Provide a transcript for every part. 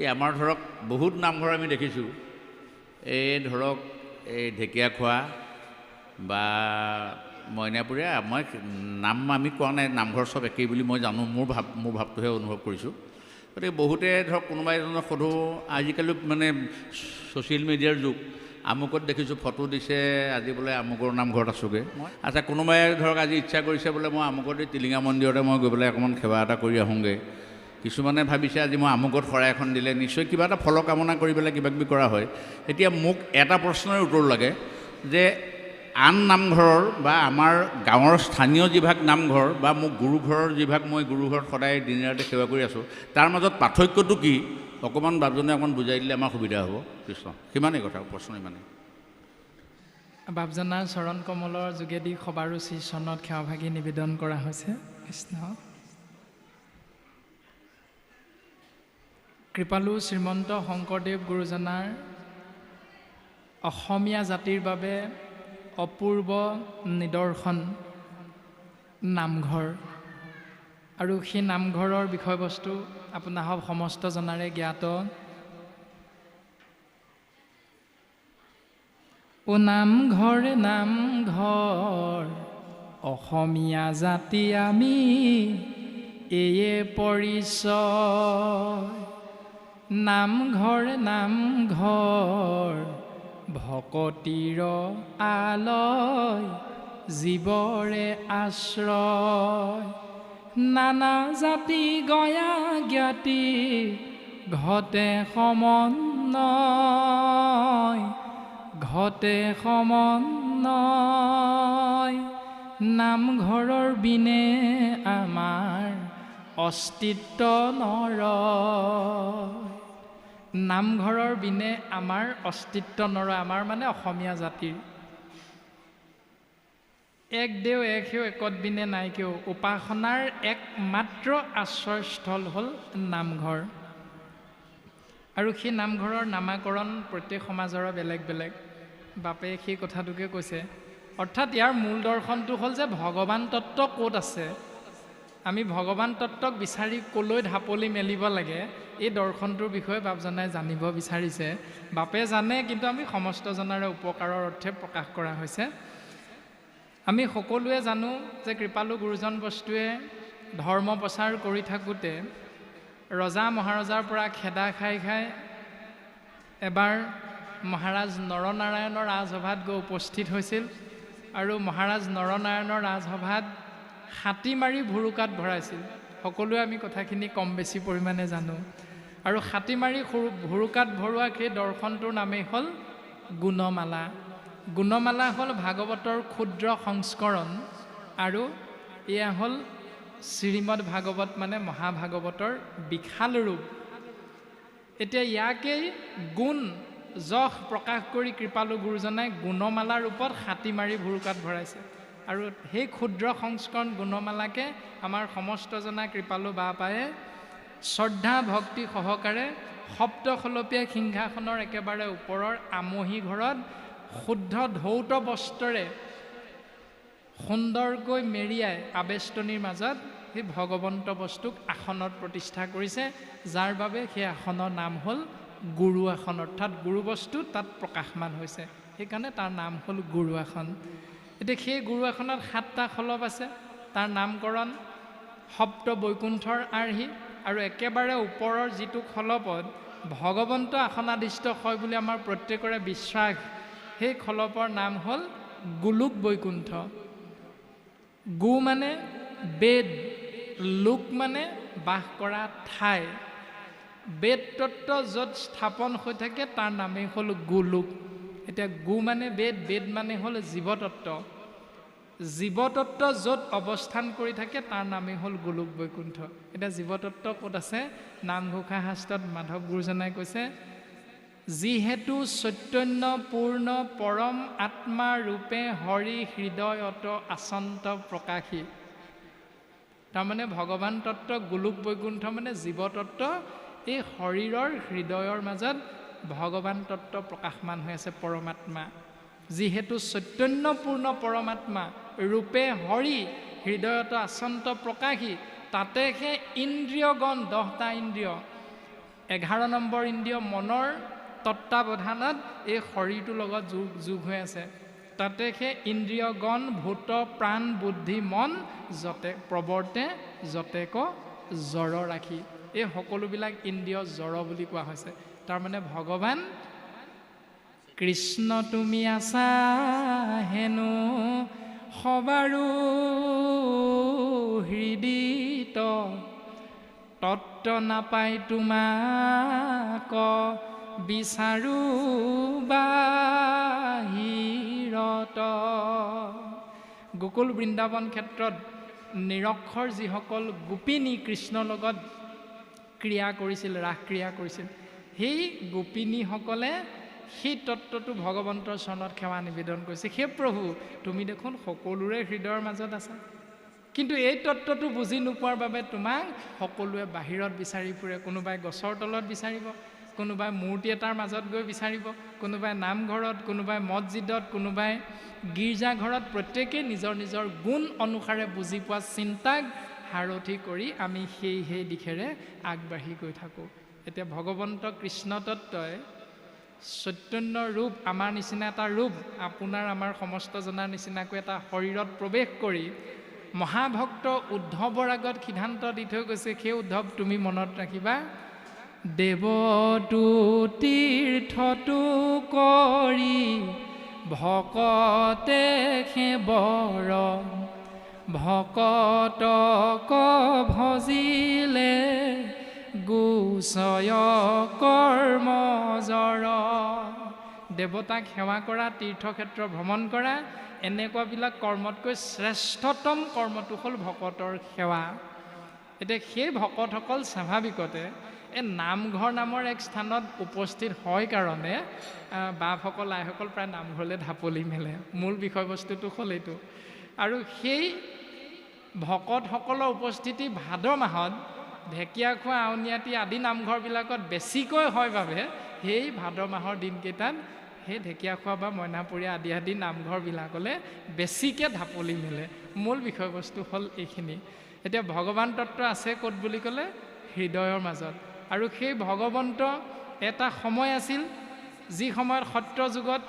এই আমাৰ ধৰক বহুত নামঘৰ আমি দেখিছোঁ। এই ধৰক এই ঢেকীয়াখোৱা বা মইনাপুৰীয়া মই নাম আমি কোৱা নাই নামঘৰ চব একেই বুলি মই জানো মোৰ ভাৱ মোৰ ভাৱটোহে অনুভৱ কৰিছোঁ। গতিকে বহুতে ধৰক কোনোবা এজনক সোধোঁ আজিকালি মানে ছ'চিয়েল মিডিয়াৰ যুগ আমুকত দেখিছোঁ ফটো দিছে আজি বোলে আমুকৰ নামঘৰত আছোগৈ। আচ্ছা কোনোবাই ধৰক আজি ইচ্ছা কৰিছে বোলে মই আমুকত এই টিলিঙা মন্দিৰতে মই গৈ পেলাই অকণমান সেৱা এটা কৰি আহোঁগৈ। কিছুমানে ভাবিছে আজি মই আমুকত শৰাই এখন দিলে। নিশ্চয় কিবা এটা ফল কামনা কৰি পেলাই কিবা কিবি কৰা হয়। এতিয়া মোক এটা প্ৰশ্নৰ উত্তৰ লাগে যে আন নামঘৰৰ বা আমাৰ গাঁৱৰ স্থানীয় যিভাগ নামঘৰ বা মোক গুৰুঘৰৰ যিভাগ মই গুৰুঘৰত সদায় দিনে ৰাতি সেৱা কৰি আছোঁ তাৰ মাজত পাৰ্থক্যটো কি? অকণমান বাপজনে অকণমান বুজাই দিলে আমাৰ সুবিধা হ'ব। কৃষ্ণ সিমানেই কথা? প্ৰশ্ন ইমানেই বাপজনাৰ চৰণ কমলৰ যোগেদি সবাৰুচি চৰণত সেৱাভাগী নিবেদন কৰা হৈছে। কৃষ্ণ। কৃপালু শ্ৰীমন্ত শংকৰদেৱ গুৰুজনাৰ অসমীয়া জাতিৰ বাবে অপূৰ্ব নিদৰ্শন নামঘৰ। আৰু সেই নামঘৰৰ বিষয়বস্তু আপোনাসৱ সমস্ত জনাৰে জ্ঞাত। ও নামঘৰ নামঘৰ অসমীয়া জাতি আমি এয়ে পৰিচয়। নামঘৰ নামঘৰ ভকতিৰ আলয় জীৱৰে আশ্ৰয়। নানা জাতি গয়া জ্ঞাতি ঘটে সমন্বয় ঘটে সমন্বয়। নামঘৰৰ বিনে আমাৰ অস্তিত্ব নৰয়। নামঘৰৰ বিনে আমাৰ অস্তিত্ব নৰয় আমাৰ মানে অসমীয়া জাতিৰ। এক দেও এক সেও একত বিনে নাই কেও। উপাসনাৰ একমাত্ৰ আশ্ৰয়স্থল হ'ল নামঘৰ। আৰু সেই নামঘৰৰ নামাকৰণ প্ৰত্যেক সমাজৰে বেলেগ বেলেগ। বাপে সেই কথাটোকে কৈছে। অৰ্থাৎ ইয়াৰ মূল দৰ্শনটো হ'ল যে ভগৱান তত্ত্ব ক'ত আছে? আমি ভগৱান তত্ত্বক বিচাৰি ক'লৈ ঢাপলি মেলিব লাগে? এই দৰ্শনটোৰ বিষয়ে বাপজনাই জানিব বিচাৰিছে। বাপে জানে কিন্তু আমি সমস্ত জনাৰে উপকাৰৰ অৰ্থে প্ৰকাশ কৰা হৈছে। আমি সকলোৱে জানো যে কৃপালু গুৰুজন বস্তুৱে ধৰ্ম প্ৰচাৰ কৰি থাকোঁতে ৰজা মহাৰজাৰ পৰা খেদা খাই খাই এবাৰ মহাৰাজ নৰনাৰায়ণৰ ৰাজসভাত গৈ উপস্থিত হৈছিল। আৰু মহাৰাজ নৰনাৰায়ণৰ ৰাজসভাত হাতী মাৰি ভুৰুকাত ভৰাইছিল। সকলোৱে আমি কথাখিনি কম বেছি পৰিমাণে জানো। আৰু হাতী মাৰি সৰু ভুৰুকাত ভৰোৱা সেই দৰ্শনটোৰ নামেই হ'ল গুণমালা। গুণমালা হ'ল ভাগৱতৰ ক্ষুদ্ৰ সংস্কৰণ আৰু এয়া হ'ল শ্ৰীমদ ভাগৱত মানে মহাভাগৱতৰ বিশাল ৰূপ। এতিয়া ইয়াকেই গুণ যশ প্ৰকাশ কৰি কৃপালু গুৰুজনাই গুণমালা ৰূপত হাতী মাৰি ভুৰুকাত ভৰাইছে। আৰু সেই ক্ষুদ্ৰ সংস্কৰণ গুণমালাকে আমাৰ সমস্ত জনা কৃপালু বাপায়ে শ্ৰদ্ধা ভক্তি সহকাৰে সপ্তখলপীয়া সিংহাসনৰ একেবাৰে ওপৰৰ আমহি ঘৰত শুদ্ধ ধৌত বস্ত্ৰৰে সুন্দৰকৈ মেৰিয়াই আবেষ্টনীৰ মাজত সেই ভগৱন্ত বস্তুক আসনত প্ৰতিষ্ঠা কৰিছে যাৰ বাবে সেই আসনৰ নাম হ'ল গুৰু আসন। অৰ্থাৎ গুৰু বস্তু তাত প্ৰকাশমান হৈছে। সেইকাৰণে তাৰ নাম হ'ল গুৰু আসন। এতিয়া সেই গুৰু আসনত সাতটা খলপ আছে। তাৰ নামকৰণ সপ্ত বৈকুণ্ঠৰ আৰ্হি আৰু একেবাৰে ওপৰৰ যিটো খলপত ভগৱন্ত আসনাধিষ্ঠ হয় বুলি আমাৰ প্ৰত্যেকৰে বিশ্বাস সেই খলপৰ নাম হ'ল গোলোক বৈকুণ্ঠ। গু মানে বেদ লোক মানে বাস কৰা ঠাই। বেদ তত্ত্ব য'ত স্থাপন হৈ থাকে তাৰ নামেই হ'ল গোলোক। এতিয়া গু মানে বেদ বেদ মানে হ'ল জীৱতত্ত্ব জীৱতত্ত্ব য'ত অৱস্থান কৰি থাকে তাৰ নামেই হ'ল গোলোক বৈকুণ্ঠ। এতিয়া জীৱতত্ত্ব ক'ত আছে? নামঘোষা শাস্ত্ৰত মাধৱ গুৰুজনাই কৈছে যিহেতু চৈতন্য পূৰ্ণ পৰম আত্মা ৰূপে হৰি হৃদয়ত আচন্ত প্ৰকাশী। তাৰমানে ভগৱান তত্ত্ব গোলোক বৈকুণ্ঠ মানে জীৱতত্ত্ব এই শৰীৰৰ হৃদয়ৰ মাজত ভগৱান তত্ত্ব প্ৰকাশমান হৈ আছে পৰমাত্মা। যিহেতু চৈতন্যপূৰ্ণ পৰমাত্মা ৰূপে হৰি হৃদয়ত আচন্ত প্ৰকাশী তাতে সেই ইন্দ্ৰিয়গণ দহটা ইন্দ্ৰিয়। এঘাৰ নম্বৰ ইন্দ্ৰিয় মনৰ তত্বাৱধানত এই শৰীৰটোৰ লগত যোগ যোগ হৈ আছে। তাতে সেই ইন্দ্ৰিয়গণ ভূত প্ৰাণ বুদ্ধি মন যতে প্ৰৱৰ্তে যতেক জড় ৰাখি এই সকলোবিলাক ইন্দ্ৰিয় জড় বুলি কোৱা হৈছে। তাৰমানে ভগৱান কৃষ্ণ তুমি আছা হেনো সবাৰো হৃদিত তত্ত্ব নাপাই তোমাক বিচাৰো বাহিৰত গোকুল বৃন্দাবন ক্ষেত্ৰত নিৰক্ষৰ যিসকল গোপিনী কৃষ্ণৰ লগত ক্ৰিয়া কৰিছিল ৰাস ক্ৰিয়া কৰিছিল সেই গোপিনীসকলে সেই তত্ত্বটো ভগৱন্তৰ চৰণত সেৱা নিবেদন কৰিছে। সেই প্ৰভু তুমি দেখোন সকলোৰে হৃদয়ৰ মাজত আছা। কিন্তু এই তত্ত্বটো বুজি নোপোৱাৰ বাবে তোমাক সকলোৱে বাহিৰত বিচাৰি ফুৰে কোনোবাই গছৰ তলত বিচাৰিব কোনোবাই মূৰ্তি এটাৰ মাজত গৈ বিচাৰিব কোনোবাই নামঘৰত কোনোবাই মছজিদত কোনোবাই গীৰ্জাঘৰত। প্ৰত্যেকেই নিজৰ নিজৰ গুণ অনুসাৰে বুজি পোৱা চিন্তাক সাৰথি কৰি আমি সেই সেই দিশেৰে আগবাঢ়ি গৈ থাকোঁ। এতিয়া ভগৱন্ত কৃষ্ণ তত্ত্বই চৈতন্য ৰূপ আমাৰ নিচিনা এটা ৰূপ আপোনাৰ আমাৰ সমস্ত জনাৰ নিচিনাকৈ এটা শৰীৰত প্ৰৱেশ কৰি মহাভক্ত উদ্ধৱৰ আগত সিদ্ধান্ত দি থৈ গৈছে সেই উদ্ধৱ তুমি মনত ৰাখিবা। দেৱতো তীৰ্থটো কৰি ভকতে সেবৰ ভকতক ভজিলে গোচয় কৰ্মজৰ দেৱতাক সেৱা কৰা তীৰ্থক্ষেত্ৰ ভ্ৰমণ কৰা এনেকুৱাবিলাক কৰ্মতকৈ শ্ৰেষ্ঠতম কৰ্মটো হ'ল ভকতৰ সেৱা। এতিয়া সেই ভকতসকল স্বাভাৱিকতে এই নামঘৰ নামৰ এক স্থানত উপস্থিত হয় কাৰণে বাপসকল আইসকল প্ৰায় নামঘৰলৈ ঢাপলি মেলে। মূল বিষয়বস্তুটো হ'ল এইটো। আৰু সেই ভকতসকলৰ উপস্থিতি ভাদ মাহত ঢেকীয়াখোৱা আউনীআটী আদি নামঘৰবিলাকত বেছিকৈ হয় বাবে সেই ভাদ মাহৰ দিনকেইটাত সেই ঢেকীয়াখোৱা বা মইনাপৰীয়া আদি আদি নামঘৰবিলাকলৈ বেছিকৈ ঢাপলি মেলে। মূল বিষয়বস্তু হ'ল এইখিনি। এতিয়া ভগৱান তত্ত্ব আছে ক'ত বুলি ক'লে হৃদয়ৰ মাজত। আৰু সেই ভগৱন্ত এটা সময় আছিল যি সময়ত সত্ৰ যুগত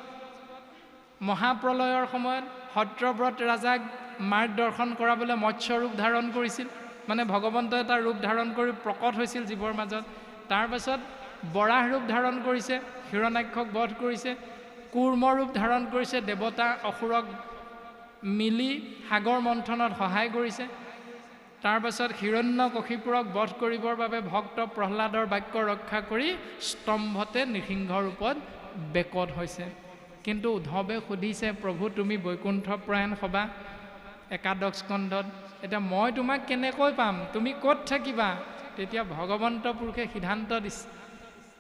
মহাপ্ৰলয়ৰ সময়ত সত্ৰব্ৰত ৰাজাক মাৰ্গ দৰ্শন কৰাবলৈ মৎস্য ৰূপ ধাৰণ কৰিছিল। মানে ভগৱন্ত এটা ৰূপ ধাৰণ কৰি প্ৰকট হৈছিল জীৱৰ মাজত। তাৰপাছত বৰাহ ৰূপ ধাৰণ কৰিছে হিৰণাক্ষক বধ কৰিছে কুৰ্ম ৰূপ ধাৰণ কৰিছে দেৱতা অসুৰক মিলি সাগৰ মন্থনত সহায় কৰিছে। তাৰপাছত হিৰণ্য কশিপুৰক বধ কৰিবৰ বাবে ভক্ত প্ৰহ্লাদৰ বাক্য ৰক্ষা কৰি স্তম্ভতে নৃসিংহ ৰূপত বেকত হৈছে। কিন্তু উদ্ধৱে সুধিছে প্ৰভু তুমি বৈকুণ্ঠ প্ৰয়াণ সভা একাদশ স্কন্ধত এতিয়া মই তোমাক কেনেকৈ পাম? তুমি ক'ত থাকিবা? তেতিয়া ভগৱন্ত পুৰুষে সিদ্ধান্ত দিছে।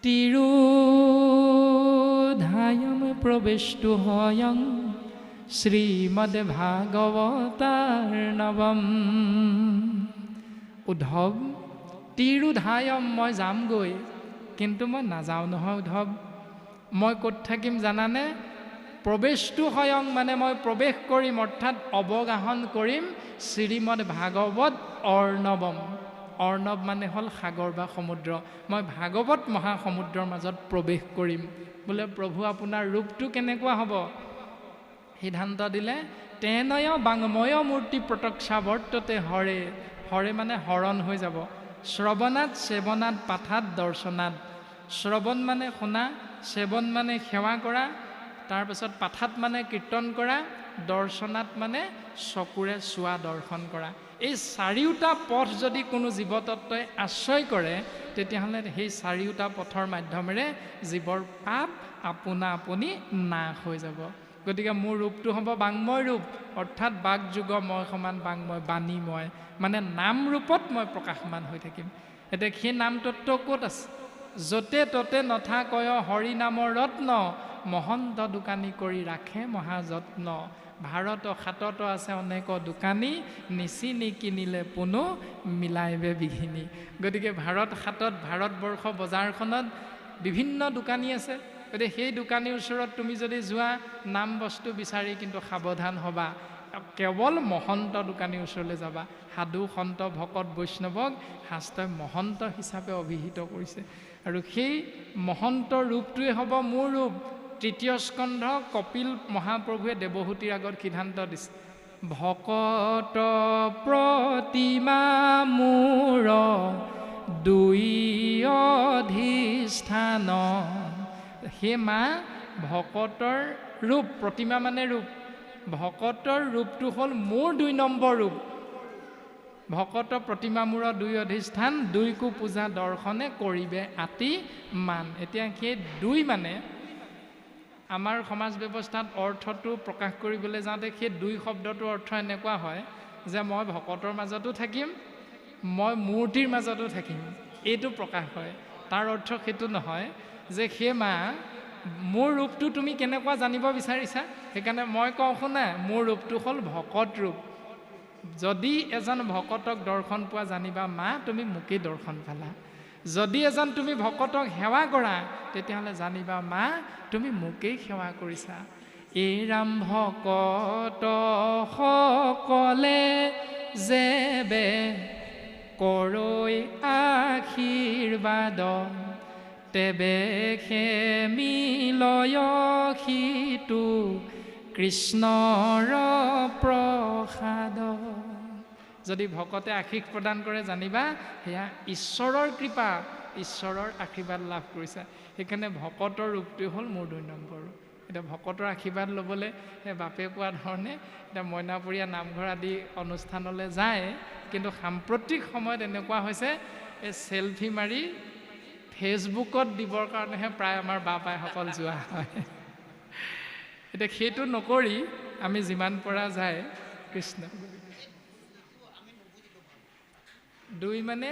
তিৰুধায়ম প্ৰৱেশটো হয়ং শ্ৰীমদ ভাগৱতাৰ নৱম উদ্ধৱ তিৰুধায়ম মই যামগৈ কিন্তু মই নাযাওঁ নহয় উদ্ধৱ। মই ক'ত থাকিম জানানে? প্ৰৱেশটো স্বয়ং মানে মই প্ৰৱেশ কৰিম অৰ্থাৎ অৱগাহন কৰিম শ্ৰীমদ ভাগৱত অৰ্ণৱম। অৰ্ণৱ মানে হ'ল সাগৰ বা সমুদ্ৰ। মই ভাগৱত মহাসমুদ্ৰৰ মাজত প্ৰৱেশ কৰিম। বোলে প্ৰভু আপোনাৰ ৰূপটো কেনেকুৱা হ'ব? সিদ্ধান্ত দিলে তেনয় বাংময় মূৰ্তি প্ৰতক্ষা বৰ্ততে হৰে। হৰে মানে হৰণ হৈ যাব। শ্ৰৱণাত সেৱনাত পাঠাত দৰ্শনাত। শ্ৰৱণ মানে শুনা সেৱন মানে সেৱা কৰা। তাৰপাছত পাঠাত মানে কীৰ্তন কৰা দৰ্শনাত মানে চকুৰে চোৱা দৰ্শন কৰা। এই চাৰিওটা পথ যদি কোনো জীৱতত্বই আশ্ৰয় কৰে তেতিয়াহ'লে সেই চাৰিওটা পথৰ মাধ্যমেৰে জীৱৰ পাপ আপোনা আপুনি নাশ হৈ যাব। গতিকে মোৰ ৰূপটো হ'ব বাংময় ৰূপ অৰ্থাৎ বাকযোগ মই সমান বাংময় বাণী মই মানে নাম ৰূপত মই প্ৰকাশমান হৈ থাকিম। এতিয়া সেই নাম তত্ত্ব ক'ত আছে? য'তে ত'তে নথাকয় হৰি নামৰ ৰত্ন মহন্ত দোকানী কৰি ৰাখে মহাযত্ন। ভাৰত হাতত আছে অনেক দোকানী নিচিনি কিনিলে পুনো মিলাইবে বিঘিনি। গতিকে ভাৰত হাতত ভাৰতবৰ্ষ বজাৰখনত বিভিন্ন দোকানী আছে। গতিকে সেই দোকানীৰ ওচৰত তুমি যদি যোৱা নাম বস্তু বিচাৰি কিন্তু সাৱধান হ'বা। কেৱল মহন্ত দোকানীৰ ওচৰলৈ যাবা। সাধু সন্ত ভকত বৈষ্ণৱক শাস্ত্ৰই মহন্ত হিচাপে অভিহিত কৰিছে। আৰু সেই মহন্ত ৰূপটোৱে হ'ব মোৰ ৰূপ। তৃতীয় স্কন্ধ কপিল মহাপ্ৰভুৱে দেৱহূতিৰ আগত সিদ্ধান্ত দিছে। ভকত প্ৰতিমা মূৰ দুই অধিষ্ঠান। সেই মা ভকতৰ ৰূপ প্ৰতিমা মানে ৰূপ। ভকতৰ ৰূপটো হ'ল মোৰ দুই নম্বৰ ৰূপ। ভকত প্ৰতিমা মূৰৰ দুই অধিষ্ঠান দুইকো পূজা দৰ্শনে কৰিবে আতি মান। এতিয়া সেই দুই মানে আমাৰ সমাজ ব্যৱস্থাত অৰ্থটো প্ৰকাশ কৰিবলৈ যাওঁতে সেই দুই শব্দটোৰ অৰ্থ এনেকুৱা হয় যে মই ভকতৰ মাজতো থাকিম মই মূৰ্তিৰ মাজতো থাকিম। এইটো প্ৰকাশ হয়। তাৰ অৰ্থ সেইটো নহয় যে সেই মা মোৰ ৰূপটো তুমি কেনেকুৱা জানিব বিচাৰিছা? সেইকাৰণে মই কওঁ শুনা মোৰ ৰূপটো হ'ল ভকত ৰূপ। যদি এজন ভকতক দৰ্শন পোৱা জানিবা মা তুমি মোকেই দৰ্শন পালা। যদি এজন তুমি ভকতক সেৱা কৰা তেতিয়াহ'লে জানিবা মা তুমি মোকেই সেৱা কৰিছা। এই ৰাম ভকত সকলে যেবে কৰৈ আশীৰ্বাদ তেবে সে সিটো কৃষ্ণৰ প্ৰসাদ। যদি ভকতে আশীষ প্ৰদান কৰে জানিবা সেয়া ঈশ্বৰৰ কৃপা ঈশ্বৰৰ আশীৰ্বাদ লাভ কৰিছা। সেইকাৰণে ভকতৰ ৰূপটোৱে হ'ল মোৰ দুই নম্বৰ ৰূপ। এতিয়া ভকতৰ আশীৰ্বাদ ল'বলৈ সেই বাপে কোৱা ধৰণে এতিয়া মইনাপৰীয়া নামঘৰ আদি অনুষ্ঠানলৈ যায় কিন্তু সাম্প্ৰতিক সময়ত এনেকুৱা হৈছে এই চেলফি মাৰি ফেচবুকত দিবৰ কাৰণেহে প্ৰায় আমাৰ বা পাইসকল যোৱা হয়। এতিয়া সেইটো নকৰি আমি যিমান পৰা যায় কৃষ্ণ। দুই মানে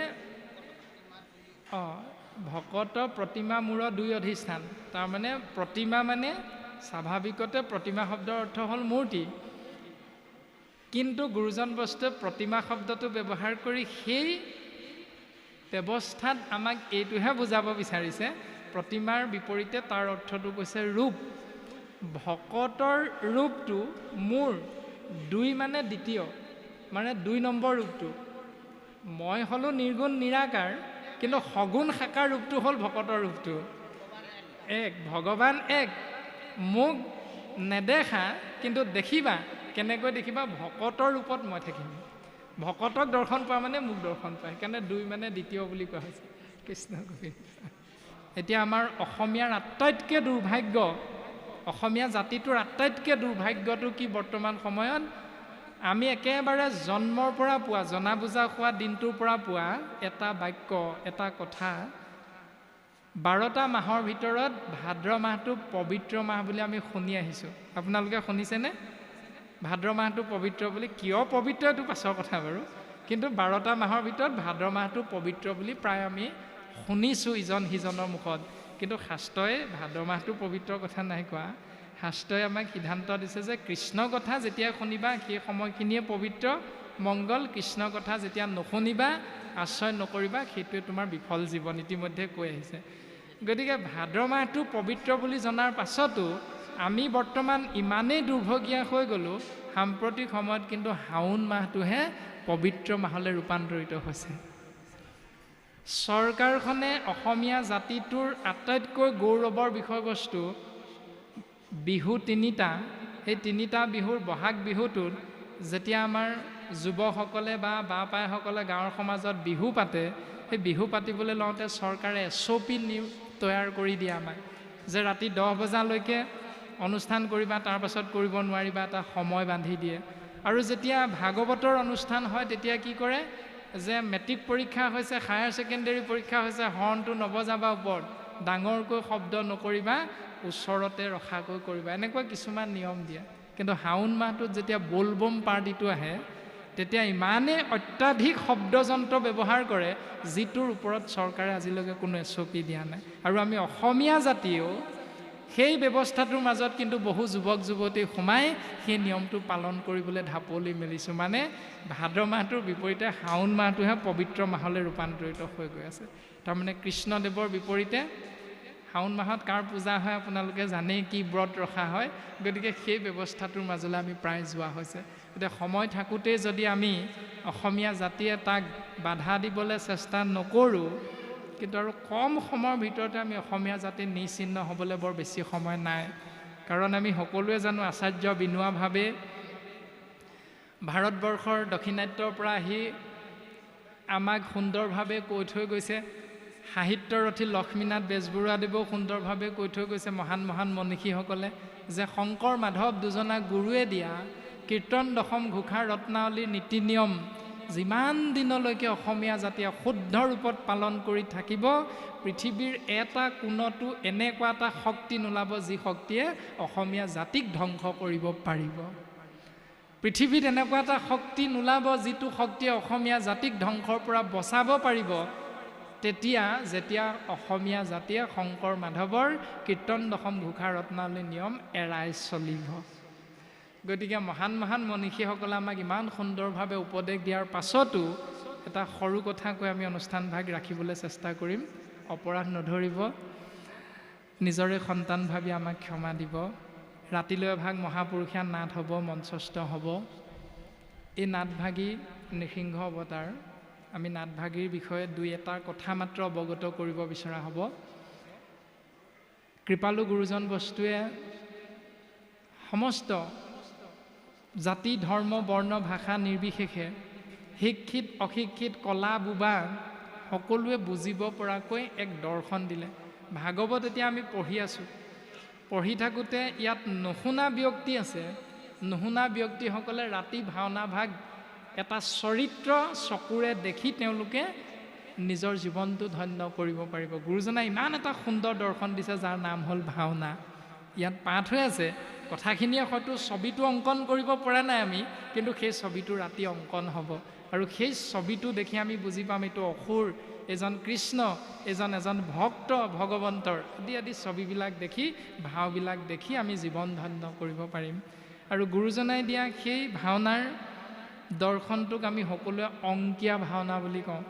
অঁ ভকত প্ৰতিমা মূৰৰ দুই অধিষ্ঠান। তাৰমানে প্ৰতিমা মানে স্বাভাৱিকতে প্ৰতিমা শব্দৰ অৰ্থ হ'ল মূৰ্তি। কিন্তু গুৰুজন বস্তুৱে প্ৰতিমা শব্দটো ব্যৱহাৰ কৰি সেই ব্যৱস্থাত আমাক এইটোহে বুজাব বিচাৰিছে প্ৰতিমাৰ বিপৰীতে তাৰ অৰ্থটো কৈছে ৰূপ। ভকতৰ ৰূপটো মোৰ দুই মানে দ্বিতীয় মানে দুই নম্বৰ ৰূপটো। মই হ'লোঁ নিৰ্গুণ নিৰাকাৰ কিন্তু সগুণ শাখাৰ ৰূপটো হ'ল ভকতৰ ৰূপটো। এক ভগৱান এক। মোক নেদেখা কিন্তু দেখিবা কেনেকৈ দেখিবা ভকতৰ ৰূপত মই থাকিম। ভকতক দৰ্শন পোৱা মানে মোক দৰ্শন পায় সেইকাৰণে দুই মানে দ্বিতীয় বুলি কোৱা হৈছে। কৃষ্ণ গোবিন্দ। এতিয়া আমাৰ অসমীয়াৰ আটাইতকৈ দুৰ্ভাগ্য অসমীয়া জাতিটোৰ আটাইতকৈ দুৰ্ভাগ্যটো কি বৰ্তমান সময়ত? আমি একেবাৰে জন্মৰ পৰা পোৱা জনা বুজা হোৱা দিনটোৰ পৰা পোৱা এটা বাক্য এটা কথা। বাৰটা মাহৰ ভিতৰত ভাদ্ৰ মাহটো পবিত্ৰ মাহ বুলি আমি শুনি আহিছোঁ। আপোনালোকে শুনিছেনে? ভাদ্ৰ মাহটো পবিত্ৰ বুলি কিয় পবিত্ৰ এইটো পাছৰ কথা বাৰু? কিন্তু বাৰটা মাহৰ ভিতৰত ভাদ্ৰ মাহটো পবিত্ৰ বুলি প্ৰায় আমি শুনিছোঁ ইজন সিজনৰ মুখত। কিন্তু শাস্ত্ৰই ভাদ্ৰ মাহটো পবিত্ৰ কথা নাই কোৱা। শাস্ত্ৰই আমাক সিদ্ধান্ত দিছে যে কৃষ্ণ কথা যেতিয়া শুনিবা সেই সময়খিনিয়ে পবিত্ৰ মংগল কৃষ্ণ কথা যেতিয়া নুশুনিবা আশ্ৰয় নকৰিবা সেইটোৱে তোমাৰ বিফল জীৱন ইতিমধ্যে কৈ আহিছে। গতিকে ভাদ্ৰ মাহটো পবিত্ৰ বুলি জনাৰ পাছতো আমি বৰ্তমান ইমানেই দুৰ্ভগীয়া হৈ গ'লোঁ সাম্প্ৰতিক সময়ত কিন্তু শাওণ মাহটোহে পবিত্ৰ মাহলৈ ৰূপান্তৰিত হৈছে। চৰকাৰখনে অসমীয়া জাতিটোৰ আটাইতকৈ গৌৰৱৰ বিষয়বস্তু বিহু তিনিটা সেই তিনিটা বিহুৰ বহাগ বিহুটোত যেতিয়া আমাৰ যুৱকসকলে বা বা পাইসকলে গাঁৱৰ সমাজত বিহু পাতে সেই বিহু পাতিবলৈ লওঁতে চৰকাৰে এছ অ' পি নি তৈয়াৰ কৰি দিয়ে আমাক যে ৰাতি দহ বজালৈকে অনুষ্ঠান কৰিবা তাৰ পাছত কৰিব নোৱাৰিবা এটা সময় বান্ধি দিয়ে। আৰু যেতিয়া ভাগৱতৰ অনুষ্ঠান হয় তেতিয়া কি কৰে যে মেট্ৰিক পৰীক্ষা হৈছে হায়াৰ ছেকেণ্ডেৰী পৰীক্ষা হৈছে হৰ্ণটো নবজাবা ওপৰত ডাঙৰকৈ শব্দ নকৰিবা ওচৰতে ৰখাকৈ কৰিবা। এনেকুৱা কিছুমান নিয়ম দিয়ে। কিন্তু শাওণ মাহটোত যেতিয়া বলবম পাৰ্টিটো আহে তেতিয়া ইমানেই অত্যাধিক শব্দযন্ত্ৰ ব্যৱহাৰ কৰে যিটোৰ ওপৰত চৰকাৰে আজিলৈকে কোনো এছ অ' পি দিয়া নাই। আৰু আমি অসমীয়া জাতিয়েও সেই ব্যৱস্থাটোৰ মাজত কিন্তু বহু যুৱক যুৱতী সোমাই সেই নিয়মটো পালন কৰিবলৈ ঢাপলি মেলিছোঁ। মানে ভাদ মাহটোৰ বিপৰীতে শাওণ মাহটোহে পবিত্ৰ মাহলৈ ৰূপান্তৰিত হৈ গৈ আছে। তাৰমানে কৃষ্ণদেৱৰ বিপৰীতে শাওণ মাহত কাৰ পূজা হয় আপোনালোকে জানেই কি ব্ৰত ৰখা হয়। গতিকে সেই ব্যৱস্থাটোৰ মাজলৈ আমি প্ৰায় যোৱা হৈছে। এতিয়া সময় থাকোঁতেই যদি আমি অসমীয়া জাতিয়ে তাক বাধা দিবলৈ চেষ্টা নকৰোঁ কিন্তু আৰু কম সময়ৰ ভিতৰতে আমি অসমীয়া জাতি নিচিহ্ন হ'বলৈ বৰ বেছি সময় নাই। কাৰণ আমি সকলোৱে জানো আচাৰ্য বিনোৱাভাৱে ভাৰতবৰ্ষৰ দক্ষিণাত্যৰ পৰা আহি আমাক সুন্দৰভাৱে কৈ থৈ গৈছে সাহিত্যৰথী লক্ষ্মীনাথ বেজবৰুৱাদেৱেও সুন্দৰভাৱে কৈ থৈ গৈছে মহান মহান মনীষীসকলে যে শংকৰ মাধৱ দুজনা গুৰুৱে দিয়া কীৰ্তন দশম ঘোষা ৰত্নাৱলীৰ নীতি নিয়ম যিমান দিনলৈকে অসমীয়া জাতিয়ে শুদ্ধ ৰূপত পালন কৰি থাকিব পৃথিৱীৰ এটা কোণতো এনেকুৱা এটা শক্তি নোলাব যি শক্তিয়ে অসমীয়া জাতিক ধ্বংস কৰিব পাৰিব। পৃথিৱীত এনেকুৱা এটা শক্তি নোলাব যিটো শক্তিয়ে অসমীয়া জাতিক ধ্বংসৰ পৰা বচাব পাৰিব। তেতিয়া যেতিয়া অসমীয়া জাতিয়ে শংকৰ মাধৱৰ কীৰ্তন দশম ঘোষা ৰত্নাৱলী নিয়ম এৰাই চলিব। গতিকে মহান মহান মনীষীসকলে আমাক ইমান সুন্দৰভাৱে উপদেশ দিয়াৰ পাছতো এটা সৰু কথা কৈ আমি অনুষ্ঠান ভাগ ৰাখিবলৈ চেষ্টা কৰিম। অপৰাধ নধৰিব। নিজৰে সন্তান ভাবি আমাক ক্ষমা দিব। ৰাতিলৈ এভাগ মহাপুৰুষীয়া নাট হ'ব মঞ্চস্থ হ'ব। এই নাটভাগী নৃসিংহ অৱতাৰ আমি নাটভাগীৰ বিষয়ে দুই এটা কথা মাত্ৰ অৱগত কৰিব বিচৰা হ'ব। কৃপালু গুৰুজন বস্তুৱে সমস্ত জাতি ধৰ্ম বৰ্ণ ভাষা নিৰ্বিশেষে শিক্ষিত অশিক্ষিত কলা বোবা সকলোৱে বুজিব পৰাকৈ এক দৰ্শন দিলে। ভাগৱত এতিয়া আমি পঢ়ি আছোঁ। পঢ়ি থাকোঁতে ইয়াত নুশুনা ব্যক্তি আছে। নুশুনা ব্যক্তিসকলে ৰাতি ভাওনা ভাগ এটা চৰিত্ৰ চকুৰে দেখি তেওঁলোকে নিজৰ জীৱনটো ধন্য কৰিব পাৰিব। গুৰুজনাই ইমান এটা সুন্দৰ দৰ্শন দিছে যাৰ নাম হ'ল ভাওনা। ইয়াত পাঠ হৈ আছে কথাখিনিয়ে হয়তো ছবিটো অংকন কৰিব পৰা নাই আমি কিন্তু সেই ছবিটো ৰাতি অংকন হ'ব। আৰু সেই ছবিটো দেখি আমি বুজি পাম এইটো অসুৰ এজন কৃষ্ণ এজন এজন ভক্ত ভগৱন্তৰ। আদি আদি ছবিবিলাক দেখি ভাওবিলাক দেখি আমি জীৱন ধন্য কৰিব পাৰিম। আৰু গুৰুজনাই দিয়া সেই ভাওনাৰ দৰ্শনটোক আমি সকলোৱে অংকীয়া ভাওনা বুলি কওঁ।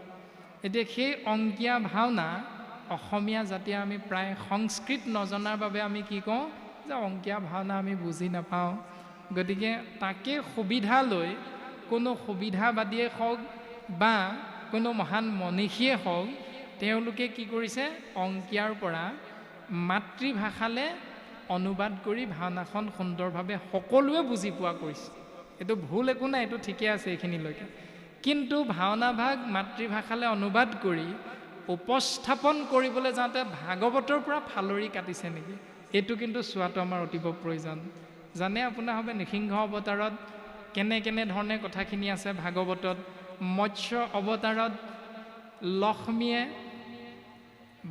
এতিয়া সেই অংকীয়া ভাওনা অসমীয়া জাতিয়ে আমি প্ৰায় সংস্কৃত নজনাৰ বাবে আমি কি কওঁ যে অংকীয়া ভাওনা আমি বুজি নাপাওঁ। গতিকে তাকে সুবিধা লৈ কোনো সুবিধাবাদীয়ে হওক বা কোনো মহান মনীষীয়ে হওক তেওঁলোকে কি কৰিছে? অংকীয়াৰ পৰা মাতৃভাষালৈ অনুবাদ কৰি ভাওনাখন সুন্দৰভাৱে সকলোৱে বুজি পোৱা কৰিছে। এইটো ভুল একো নাই এইটো ঠিকে আছে এইখিনিলৈকে। কিন্তু ভাওনা ভাগ মাতৃভাষালৈ অনুবাদ কৰি উপস্থাপন কৰিবলৈ যাওঁতে ভাগৱতৰ পৰা ফালৰি কাটিছে নেকি? এইটো কিন্তু চোৱাটো আমাৰ অতিব প্ৰয়োজন। জানে আপোনাৰ হবে নৃসিংহ অৱতাৰত কেনে কেনেধৰণে কথাখিনি আছে ভাগৱতত? মৎস্য অৱতাৰত লক্ষ্মীয়ে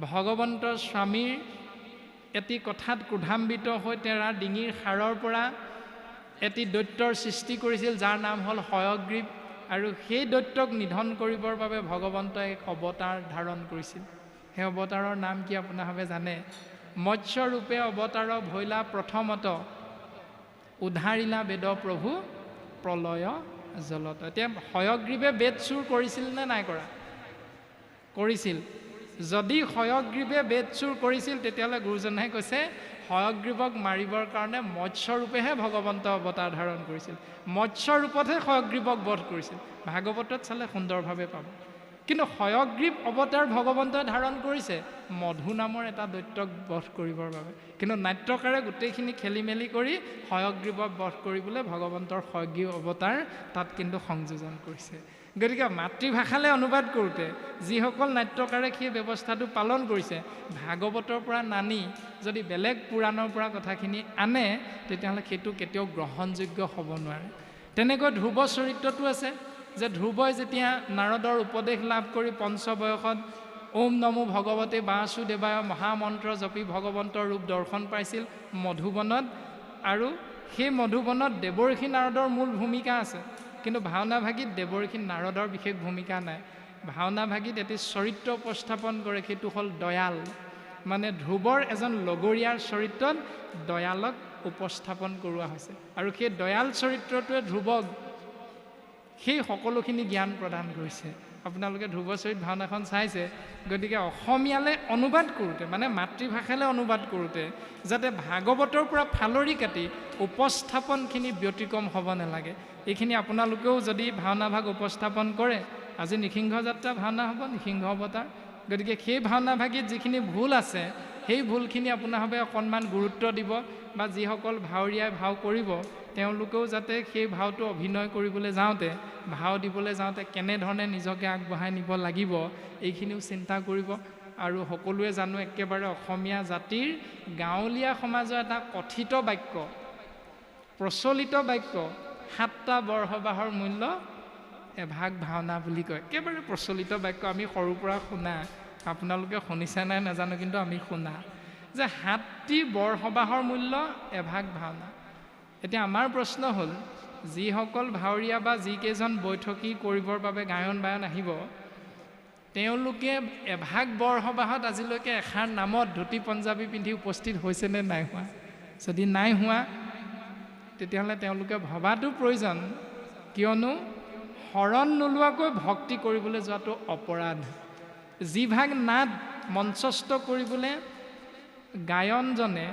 ভগৱন্তৰ স্বামীৰ এটি কথাত ক্ৰোধান্বিত হৈ তেৰা ডিঙিৰ সাৰৰ পৰা এটি দৈত্যৰ সৃষ্টি কৰিছিল যাৰ নাম হ'ল হয়গ্ৰীৱ আৰু সেই দৈত্যক নিধন কৰিবৰ বাবে ভগৱন্তই এক অৱতাৰ ধাৰণ কৰিছিল। সেই অৱতাৰৰ নাম কি আপোনাৰভাৱে জানে? মৎস্যৰূপে অৱতাৰ ভৈলা প্ৰথমত উধাৰিলা বেদ প্ৰভু প্ৰলয় জলত। এতিয়া হয়গ্ৰীৱে বেদ চুৰ কৰিছিল নে নাই কৰা? কৰিছিল। যদি হয়গ্ৰীৱে বেদ চুৰ কৰিছিল তেতিয়াহ'লে গুৰুজনাই কৈছে হয়গ্ৰীৱক মাৰিবৰ কাৰণে মৎস্যৰূপেহে ভগৱন্ত অৱতাৰ ধাৰণ কৰিছিল। মৎস্যৰূপতহে হয়গ্ৰীৱক বধ কৰিছিল। ভাগৱতত চালে সুন্দৰভাৱে পাব। কিন্তু হয়গ্ৰীৱ অৱতাৰ ভগৱন্তই ধাৰণ কৰিছে মধু নামৰ এটা দৈত্যক বধ কৰিবৰ বাবে। কিন্তু নাট্যকাৰে গোটেইখিনি খেলি মেলি কৰি হয়গ্ৰীৱক বধ কৰিবলৈ ভগৱন্তৰ হয়গ্ৰীৱ অৱতাৰ তাত কিন্তু সংযোজন কৰিছে। গতিকে মাতৃভাষালৈ অনুবাদ কৰোঁতে যিসকল নাট্যকাৰে সেই ব্যৱস্থাটো পালন কৰিছে ভাগৱতৰ পৰা নানি যদি বেলেগ পুৰাণৰ পৰা কথাখিনি আনে তেতিয়াহ'লে সেইটো কেতিয়াও গ্ৰহণযোগ্য হ'ব নোৱাৰে। তেনেকৈ ধ্ৰুৱ চৰিত্ৰটো আছে যে ধ্ৰুৱই যেতিয়া নাৰদৰ উপদেশ লাভ কৰি পঞ্চবয়সত ওম নমো ভগৱতী বাসুদেৱায় মহামন্ত্ৰ জপি ভগৱন্তৰ ৰূপ দৰ্শন পাইছিল মধুবনত আৰু সেই মধুবনত দেৱৰ্ষি নাৰদৰ মূল ভূমিকা আছে। কিন্তু ভাওনা ভাগীত দেৱৰ্ষি নাৰদৰ বিশেষ ভূমিকা নাই। ভাওনা ভাগীত এটি চৰিত্ৰ উপস্থাপন কৰে সেইটো হ'ল দয়াল। মানে ধ্ৰুৱৰ এজন লগৰীয়াৰ চৰিত্ৰত দয়ালক উপস্থাপন কৰোৱা হৈছে। আৰু সেই দয়াল চৰিত্ৰটোৱে ধ্ৰুৱক সেই সকলোখিনি জ্ঞান প্ৰদান কৰিছে। আপোনালোকে ধ্ৰুৱচৰিত ভাওনাখন চাইছে। গতিকে অসমীয়ালৈ অনুবাদ কৰোঁতে মানে মাতৃভাষালৈ অনুবাদ কৰোঁতে যাতে ভাগৱতৰ পৰা ফালৰি কাটি উপস্থাপনখিনি ব্যতিক্ৰম হ'ব নালাগে। এইখিনি আপোনালোকেও যদি ভাওনা ভাগ উপস্থাপন কৰে আজি নিসিংহ যাত্ৰা ভাওনা হ'ব নিসিংহ অৱতাৰ। গতিকে সেই ভাওনা ভাগিত যিখিনি ভুল আছে সেই ভুলখিনি আপোনাৰভাৱে অকণমান গুৰুত্ব দিব বা যিসকল ভাৱৰীয়াই ভাও কৰিব তেওঁলোকেও যাতে সেই ভাওটো অভিনয় কৰিবলৈ যাওঁতে ভাও দিবলৈ যাওঁতে কেনেধৰণে নিজকে আগবঢ়াই নিব লাগিব এইখিনিও চিন্তা কৰিব। আৰু সকলোৱে জানো একেবাৰে অসমীয়া জাতিৰ গাঁৱলীয়া সমাজৰ এটা কথিত বাক্য প্ৰচলিত বাক্য সাতটা বৰসবাহৰ মূল্য এভাগ ভাওনা বুলি কয়। একেবাৰে প্ৰচলিত বাক্য আমি সৰুৰ পৰা শুনা। আপোনালোকে শুনিছে নাই নাজানো কিন্তু আমি শুনা। যে সাতটি বৰসবাহৰ মূল্য এভাগ ভাওনা। এতিয়া আমাৰ প্ৰশ্ন হ'ল যিসকল ভাৱৰীয়া বা যিকেইজন বৈঠকী কৰিবৰ বাবে গায়ন বায়ন আহিব তেওঁলোকে এভাগ বৰসবাহত আজিলৈকে এষাৰ নামত ধুতি পঞ্জাবী পিন্ধি উপস্থিত হৈছেনে নাই হোৱা? যদি নাই হোৱা তেতিয়াহ'লে তেওঁলোকে ভবাটো প্ৰয়োজন কিয়নো শৰণ নোলোৱাকৈ ভক্তি কৰিবলৈ যোৱাটো অপৰাধ। যিভাগ নাট মঞ্চস্থ কৰিবলৈ গায়নজনে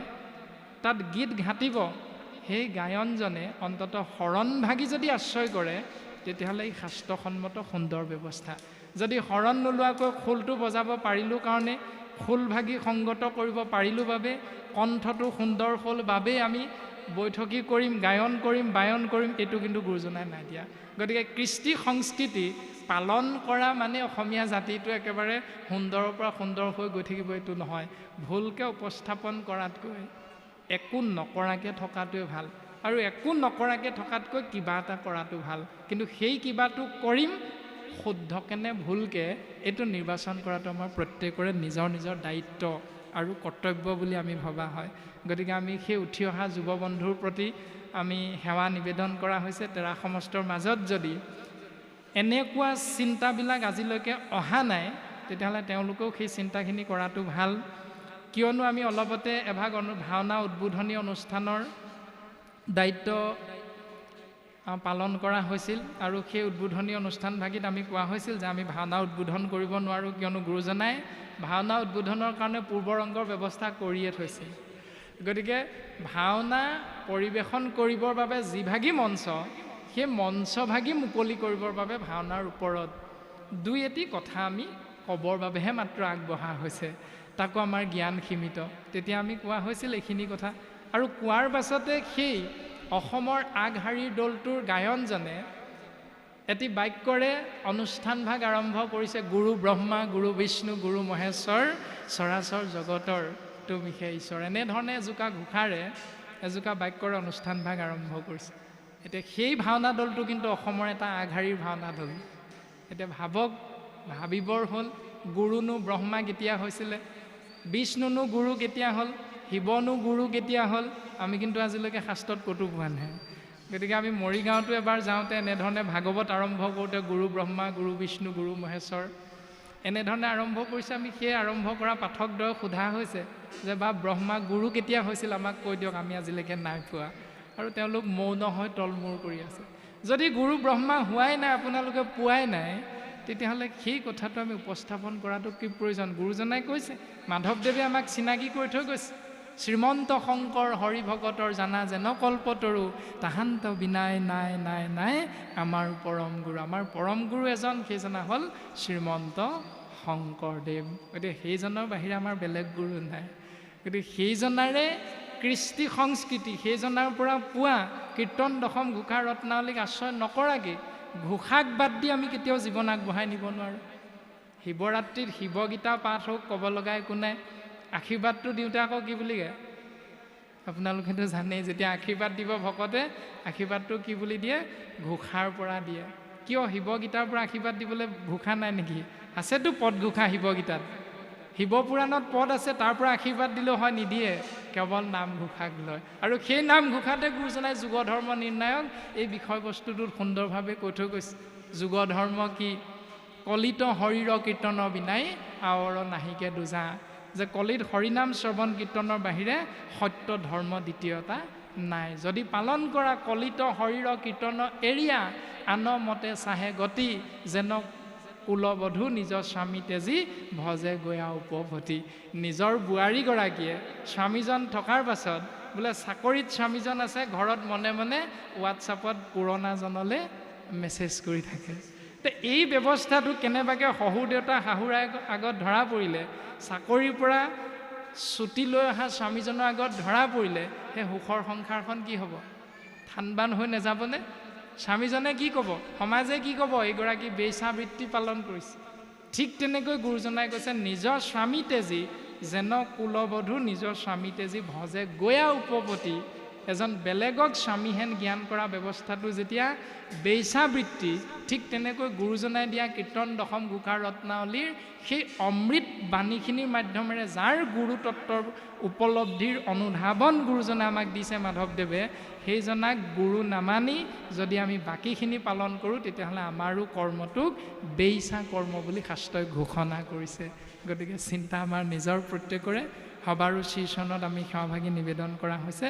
তাত গীত ঘাটিব সেই গায়নজনে অন্তত শৰণ ভাগি যদি আশ্ৰয় কৰে তেতিয়াহ'লে এই শাস্ত্ৰসন্মত সুন্দৰ ব্যৱস্থা। যদি শৰণ নোলোৱাকৈ খোলটো বজাব পাৰিলোঁ কাৰণে খোল ভাগি সংগত কৰিব পাৰিলোঁ বাবে কণ্ঠটো সুন্দৰ হ'ল বাবেই আমি বৈঠকী কৰিম গায়ন কৰিম বায়ন কৰিম এইটো কিন্তু গুৰুজনাই নাই দিয়া। গতিকে কৃষ্টি সংস্কৃতি পালন কৰা মানে অসমীয়া জাতিটো একেবাৰে সুন্দৰৰ পৰা সুন্দৰ হৈ গৈ থাকিব এইটো নহয়। ভুলকৈ উপস্থাপন কৰাতকৈ একো নকৰাকৈ থকাটোৱে ভাল। আৰু একো নকৰাকৈ থকাতকৈ কিবা এটা কৰাটো ভাল। কিন্তু সেই কিবাটো কৰিম শুদ্ধকেনে ভুলকৈ এইটো নিৰ্বাচন কৰাটো আমাৰ প্ৰত্যেকৰে নিজৰ নিজৰ দায়িত্ব আৰু কৰ্তব্য বুলি আমি ভবা হয়। গতিকে আমি সেই উঠি অহা যুৱ বন্ধুৰ প্ৰতি আমি সেৱা নিবেদন কৰা হৈছে তেৰা সমষ্টৰ মাজত যদি এনেকুৱা চিন্তাবিলাক আজিলৈকে অহা নাই তেতিয়াহ'লে তেওঁলোকেও সেই চিন্তাখিনি কৰাটো ভাল। কিয়নো আমি অলপতে এভাগ অনু ভাওনা উদ্বোধনী অনুষ্ঠানৰ দায়িত্ব পালন কৰা হৈছিল আৰু সেই উদ্বোধনী অনুষ্ঠান ভাগিত আমি কোৱা হৈছিল যে আমি ভাওনা উদ্বোধন কৰিব নোৱাৰোঁ কিয়নো গুৰুজনাই ভাওনা উদ্বোধনৰ কাৰণে পূৰ্বৰংগৰ ব্যৱস্থা কৰিয়ে থৈছিল। গতিকে ভাওনা পৰিৱেশন কৰিবৰ বাবে যিভাগী মঞ্চ সেই মঞ্চভাগী মুকলি কৰিবৰ বাবে ভাওনাৰ ওপৰত দুই এটি কথা আমি ক'বৰ বাবেহে মাত্ৰ আগবঢ়া হৈছে। তাকো আমাৰ জ্ঞান সীমিত। তেতিয়া আমি কোৱা হৈছিল এইখিনি কথা। আৰু কোৱাৰ পাছতে সেই অসমৰ আগশাৰীৰ দলটোৰ গায়নজনে এটি বাক্যৰে অনুষ্ঠানভাগ আৰম্ভ কৰিছে গুৰু ব্ৰহ্মা গুৰু বিষ্ণু গুৰু মহেশ্বৰ চৰাচৰ জগতৰ তুমিহে ঈশ্বৰ। এনেধৰণে এজোকা ঘোষাৰে এজোকা বাক্যৰে অনুষ্ঠানভাগ আৰম্ভ কৰিছে। এতিয়া সেই ভাওনা দলটো কিন্তু অসমৰ এটা আগশাৰীৰ ভাওনা দল। এতিয়া ভাবক ভাবিবৰ হ'ল গুৰুনো ব্ৰহ্মা কেতিয়া হৈছিলে? বিষ্ণুনো গুৰু কেতিয়া হ'ল? শিৱনো গুৰু কেতিয়া হ'ল? আমি কিন্তু আজিলৈকে শাস্ত্ৰত ক'তো পোৱা নাই। গতিকে আমি মৰিগাঁৱতো এবাৰ যাওঁতে এনেধৰণে ভাগৱত আৰম্ভ কৰোঁতে গুৰু ব্ৰহ্মা গুৰু বিষ্ণু গুৰু মহেশ্বৰ এনেধৰণে আৰম্ভ কৰিছে। আমি সেই আৰম্ভ কৰা পাঠকদ্বয়ক সোধা হৈছে যে বা ব্ৰহ্মা গুৰু কেতিয়া হৈছিল? আমাক কৈ দিয়ক আমি আজিলৈকে নাই পোৱা। আৰু তেওঁলোক মৌন হৈ তলমূৰ কৰি আছে। যদি গুৰু ব্ৰহ্মা হোৱাই নাই আপোনালোকে পোৱাই নাই তেতিয়াহ'লে সেই কথাটো আমি উপস্থাপন কৰাটো কি প্ৰয়োজন? গুৰুজনাই কৈছে মাধৱদেৱে আমাক চিনাকি কৰি থৈ গৈছে। শ্ৰীমন্ত শংকৰ হৰি ভকতৰ জানা যেন কল্পতৰু তাহান্ত বিনাই নাই নাই নাই আমাৰ পৰম গুৰু। আমাৰ পৰম গুৰু এজন সেইজনা হ'ল শ্ৰীমন্ত শংকৰদেৱ। গতিকে সেইজনৰ বাহিৰে আমাৰ বেলেগ গুৰু নাই। গতিকে সেইজনাৰে কৃষ্টি সংস্কৃতি সেইজনাৰ পৰা পোৱা কীৰ্তন দশম ঘোষা ৰত্নাৱলীক আশ্ৰয় নকৰাকৈ ঘোষাক বাদ দি আমি কেতিয়াও জীৱন আগবঢ়াই নিব নোৱাৰোঁ। শিৱৰাত্ৰিত শিৱগীতা পাঠ হওক ক'ব লগা একো নাই। আশীৰ্বাদটো দিওঁতে আকৌ কি বুলি কয়? আপোনালোকেতো জানেই যেতিয়া আশীৰ্বাদ দিব ভকতে আশীৰ্বাদটো কি বুলি দিয়ে? ঘোষাৰ পৰা দিয়ে। কিয় শিৱগীতাৰ পৰা আশীৰ্বাদ দিবলৈ ঘোষা নাই নেকি? আছেতো পদ ঘোষা শিৱগীতাত। শিৱপুৰাণত পদ আছে তাৰ পৰা আশীৰ্বাদ দিলেও হয় নিদিয়ে। কেৱল নাম ঘোষাক লয়। আৰু সেই নাম ঘোষাতে গুৰুজনাই যুগ ধৰ্ম নিৰ্ণায়ক। এই বিষয়বস্তুটোত সুন্দৰভাৱে কৈ থৈ গৈছে। যুগ ধৰ্ম কি? কলিত শৰীৰ কীৰ্তনৰ বিনাই আৱৰ নাহিকে দুজা। যে কলিত হৰিনাম শ্ৰৱণ কীৰ্তনৰ বাহিৰে সত্য ধৰ্ম দ্বিতীয়তা নাই। যদি পালন কৰা কলিত শৰীৰ কীৰ্তন এৰিয়া আন মতে চাহে গতি যেন কুলবধূ নিজৰ স্বামী তেজী ভজে গয়া উপভতি। নিজৰ বোৱাৰীগৰাকীয়ে স্বামীজন থকাৰ পাছত বোলে চাকৰিত স্বামীজন আছে ঘৰত মনে মনে হোৱাটছআপত পুৰণাজনলৈ মেছেজ কৰি থাকে। তে এই ব্যৱস্থাটো কেনেবাকৈ শহুৰ দেউতা শাহুৰ আগ- আগত ধৰা পৰিলে চাকৰিৰ পৰা ছুটি লৈ অহা স্বামীজনৰ আগত ধৰা পৰিলে সেই সুখৰ সংসাৰখন কি হ'ব? থানবান হৈ নাযাবনে? স্বামীজনে কি ক'ব? সমাজে কি ক'ব? এইগৰাকী বেচাবৃত্তি পালন কৰিছে। ঠিক তেনেকৈ গুৰুজনাই কৈছে, নিজৰ স্বামী তেজী যেন কুলবধূ নিজৰ স্বামী তেজী ভজে, গয়া উপপতি এজন বেলেগক স্বামীহেন জ্ঞান কৰা ব্যৱস্থাটো যেতিয়া বেইচাবৃত্তি ঠিক তেনেকৈ গুৰুজনাই দিয়া কীৰ্তন দশম ঘোষাৰ ৰত্নাৱলীৰ সেই অমৃত বাণীখিনিৰ মাধ্যমেৰে যাৰ গুৰুতত্বৰ উপলব্ধিৰ অনুধাৱন গুৰুজনে আমাক দিছে মাধৱদেৱে সেইজনাক গুৰু নামানি যদি আমি বাকীখিনি পালন কৰোঁ তেতিয়াহ'লে আমাৰো কৰ্মটোক বেইচা কৰ্ম বুলি শাস্ত্ৰই ঘোষণা কৰিছে। গতিকে চিন্তা আমাৰ নিজৰ প্ৰত্যেকৰে। সবাৰো শ্ৰীচৰণত আমি সেৱাভাগী নিবেদন কৰা হৈছে।